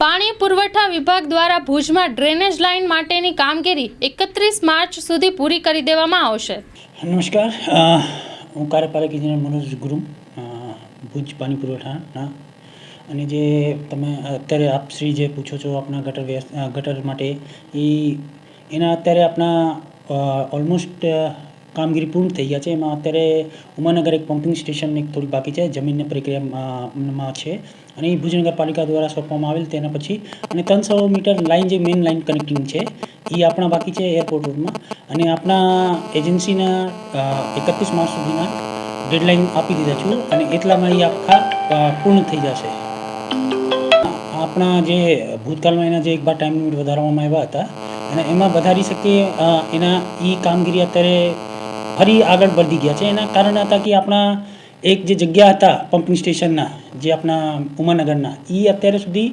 પાણી પુરવઠા વિભાગ દ્વારા ભુજમાં ડ્રેનેજ લાઇન માટેની કામગીરી એકત્રીસ માર્ચ સુધી પૂરી કરી દેવામાં આવશે. નમસ્કાર. હું કાર્યપાલક ઇજનેર મનોજ ગુરુ ભુજ પાણી પુરવઠાના. અને જે તમે અત્યારે આપ શ્રી જે પૂછો છો આપણા ગટર ગટર માટે એ એના અત્યારે આપણા ઓલમોસ્ટ કામગીરી પૂર્ણ થઈ ગયા છે. એમાં અત્યારે ઉમાનગર એક પમ્પિંગ સ્ટેશન એક થોડી બાકી છે. જમીનની પ્રક્રિયામાં છે. અને એ ભુજ નગરપાલિકા દ્વારા સોંપવામાં આવેલ તેના પછી અને ત્રણસો મીટર લાઇન જે મેઇન લાઇન કનેક્ટિંગ છે એ આપણા બાકી છે એરપોર્ટ રોડમાં અને આપણા એજન્સીના એકત્રીસ માર્ચ સુધીના ડેડલાઇન આપી દીધા છું. અને એટલામાં એ આખા પૂર્ણ થઈ જશે. આપણા જે ભૂતકાળમાં એના જે એક બાર ટાઈમ લિમિટ વધારવામાં આવ્યા હતા. અને એમાં વધારી શકીએ એના એ કામગીરી અત્યારે ફરી આગળ વધી ગયા છે. એના કારણ હતા કે આપણા એક જે જગ્યા હતા પમ્પિંગ સ્ટેશનના, જે આપણા ઉમાનગરના એ અત્યારે સુધી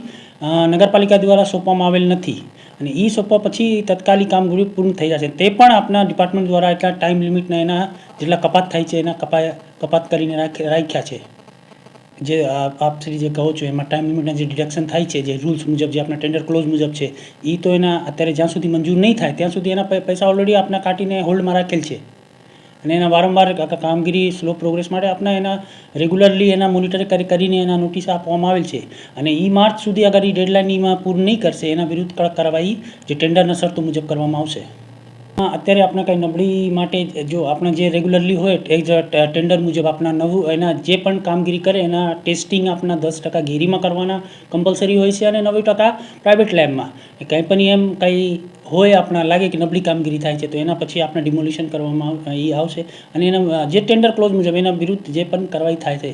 નગરપાલિકા દ્વારા સોંપવામાં આવેલ નથી. અને એ સોંપવા પછી તત્કાલિક કામગીરી પૂર્ણ થઈ જશે. તે પણ આપણા ડિપાર્ટમેન્ટ દ્વારા એટલા ટાઈમ લિમિટના એના જેટલા કપાત થાય છે, એના કપા કપાત કરીને રાખ- રાખ્યા છે. જે આપ શ્રી જે કહો છો એમાં ટાઈમ લિમિટના જે ડિડક્શન થાય છે, જે રૂલ્સ મુજબ, જે આપણા ટેન્ડર ક્લોઝ મુજબ છે એ તો એના અત્યારે જ્યાં સુધી મંજૂર નહીં થાય, ત્યાં સુધી એના પૈસા ઓલરેડી આપણા કાઢીને હોલ્ડમાં રાખેલ છે. અને એના વારંવાર કામગીરી સ્લો પ્રોગ્રેસ માટે આપણે એના રેગ્યુલરલી એના મોનિટર કરી, કરીને એના નોટિસ આપવામાં આવેલ છે. અને એ માર્ચ સુધી અગર એ ડેડલાઇનમાં પૂર્ણ નહીં કરશે, એના વિરુદ્ધ કડક કાર્યવાહી જે ટેન્ડરના શરતો મુજબ કરવામાં આવશે. અત્યારે આપણે કંઈ નબળી માટે જો આપણે જે રેગ્યુલરલી હોય એઝ અ ટેન્ડર મુજબ આપણા નવું, એના જે પણ કામગીરી કરે, એના ટેસ્ટિંગ આપણા દસ ટકા ગેરીમાં કરવાના કમ્પલસરી હોય છે અને નવ્વાણું ટકા પ્રાઇવેટ લેબમાં કંઈ પણ એમ કંઈ હોય, આપણા લાગે કે નબળી કામગીરી થાય છે, તો એના પછી આપણે ડિમોલિશન કરવામાં એ આવશે. અને એના, જે ટેન્ડર ક્લોઝ મુજબ, એના વિરુદ્ધ જે પણ કાર્યવાહી થાય છે,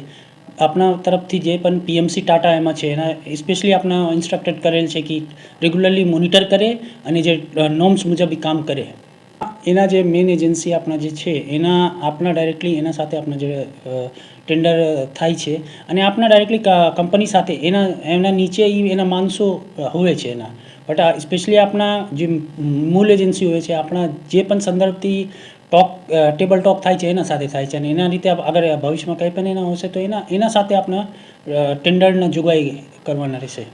આપણા તરફથી જે પણ પીએમસી ટાટા એમાં છે, એના સ્પેશિયલી આપણા ઇન્સ્ટ્રક્ટેડ કરેલ છે કે રેગ્યુલરલી મોનિટર કરે અને જે નોર્મ્સ મુજબ કામ કરે. એના જે મેઇન એજન્સી આપણા જે છે, એના આપણા ડાયરેક્ટલી એના સાથે આપણા જે ટેન્ડર થાય છે અને આપણા ડાયરેક્ટલી કંપની સાથે એના એના નીચે એના માણસો હોય છે એના. બટ સ્પેશિયલી આપણા જે મૂળ એજન્સી હોય છે આપણા જે પણ સંદર્ભથી ટોક ટેબલ ટોક થાય છે, એના સાથે થાય છે. અને એના રીતે અગર ભવિષ્યમાં કંઈ પણ એના હશે તો એના એના સાથે આપણા ટેન્ડરના જોગવાઈ કરવાના રહેશે.